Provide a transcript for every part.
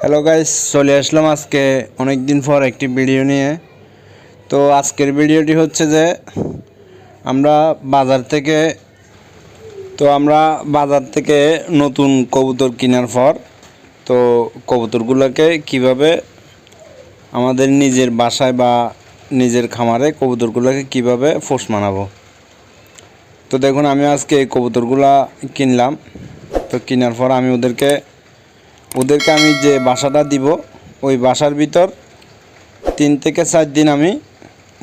Hello guys চলে আসলাম আজকে অনেক দিন পর একটি ভিডিও নিয়ে। তো আজকের ভিডিওটি হচ্ছে যে, আমরা বাজার থেকে, তো আমরা বাজার থেকে নতুন কবুতর কেনার পর, তো কবুতরগুলোকে কীভাবে আমাদের নিজের বাসায় বা নিজের খামারে কবুতরগুলোকে কীভাবে ফোর্স মানাবো? তো দেখুন, আমি আজকে এই কবুতরগুলা কিনলাম। তো কেনার পর আমি ওদেরকে ওদেরকে আমি যে বাসাটা দিব, ওই বাসার ভিতর তিন থেকে চার দিন আমি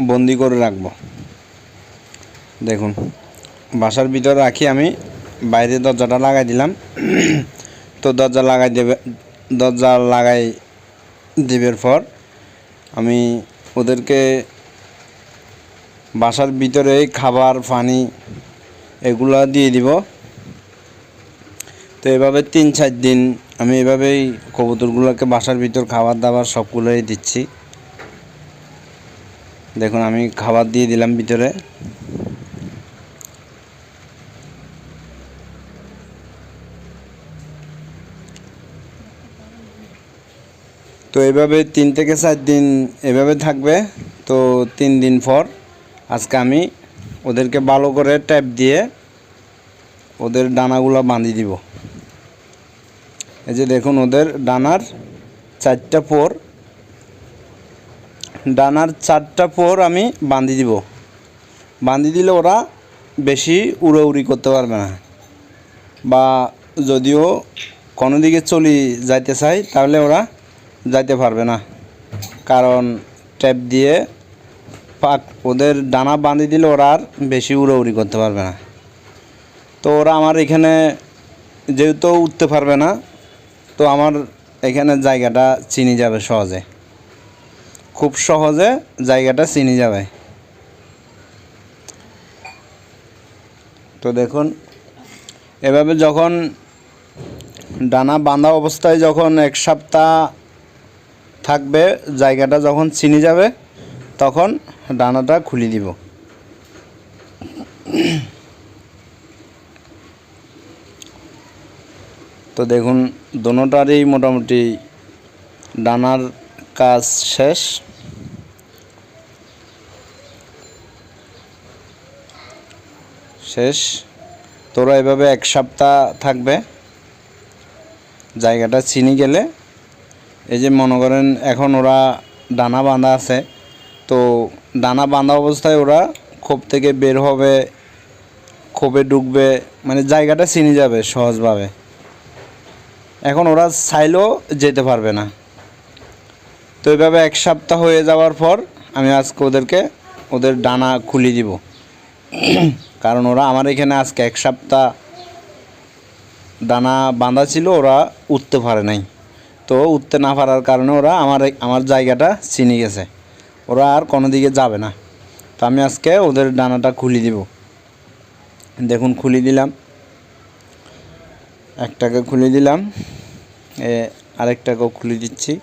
বন্দি করে রাখব। দেখুন, বাসার ভিতর রাখি আমি, বাইরে দরজাটা লাগাই দিলাম। তো দরজা লাগাই দেবে, দরজা লাগাই দেবের পর আমি ওদেরকে বাসার ভিতরে খাবার, পানি এগুলো দিয়ে দিব। তো এভাবে তিন, চার দিন আমি এভাবেই কবুতরগুলোকে বাসার ভিতর খাবার দাবার সবগুলোই দিচ্ছি। দেখুন, আমি খাবার দিয়ে দিলাম ভিতরে। তো এভাবে তিন থেকে চার দিন এভাবে থাকবে। তো তিন দিন পর আজকে আমি ওদেরকে ভালো করে ট্যাপ দিয়ে ওদের ডানাগুলো বাঁধিয়ে দিব। এই যে দেখুন ওদের ডানার চারটা পোর। ডানার চারটা পোর আমি বাঁধি দিব। বাঁধি দিলে ওরা বেশি উড়োউড়ি করতে পারবে না। বা যদিও কোনো দিকে চলি যাইতে চাই তাহলে ওরা যাইতে পারবে না। কারণ ট্যাপ দিয়ে পাক, ওদের ডানা বাঁধি দিলে ওরা আর বেশি উড়োউড়ি করতে পারবে না। তো ওরা আমার এখানে যেহেতু উঠতে পারবে না তো আমার এখানে জায়গাটা চিনি যাবে সহজে। খুব সহজে জায়গাটা চিনি যাবে। তো দেখুন, এভাবে যখন ডানা বাঁধা অবস্থায় যখন এক সপ্তাহ থাকবে, জায়গাটা যখন চিনি যাবে, তখন ডানাটা খুলে দিব। তো দেখুন, দোনোটারই মোটামুটি ডানার কাজ শেষ। শেষ। তোরা এভাবে এক সপ্তাহ থাকবে। জায়গাটা চিনি গেলে। এই যে মনে করেন, এখন ওরা ডানা বাঁধা আছে। তো ডানা বাঁধা অবস্থায় ওরা খোপ থেকে বের হবে খোপে ঢুকবে মানে জায়গাটা চিনি যাবে সহজভাবে। এখন ওরা চাইলেও যেতে পারবে না। তো এভাবে এক সপ্তাহ হয়ে যাওয়ার পর আমি আজকে ওদেরকে, ওদের ডানা খুলে দিব। কারণ ওরা আমার এখানে আজকে এক সপ্তাহ ডানা বাঁধা ছিল, ওরা উঠতে পারে নাই। তো উঠতে না পারার কারণে ওরা আমার আমার জায়গাটা চিনি গেছে। ওরা আর কোনো দিকে যাবে না। তো আমি আজকে ওদের ডানাটা খুলে দিব। দেখুন, খুলে দিলাম। একটাকে খুলে দিলাম। এ গো খুলে দিচ্ছি।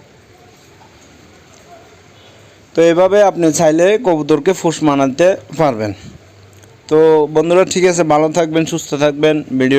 তো এভাবে আপনি চাইলে কবুতরকে ফুস মানাতে পারবেন। তো বন্ধুরা, ঠিক আছে, ভালো থাকবেন, সুস্থ থাকবেন। ভিডিও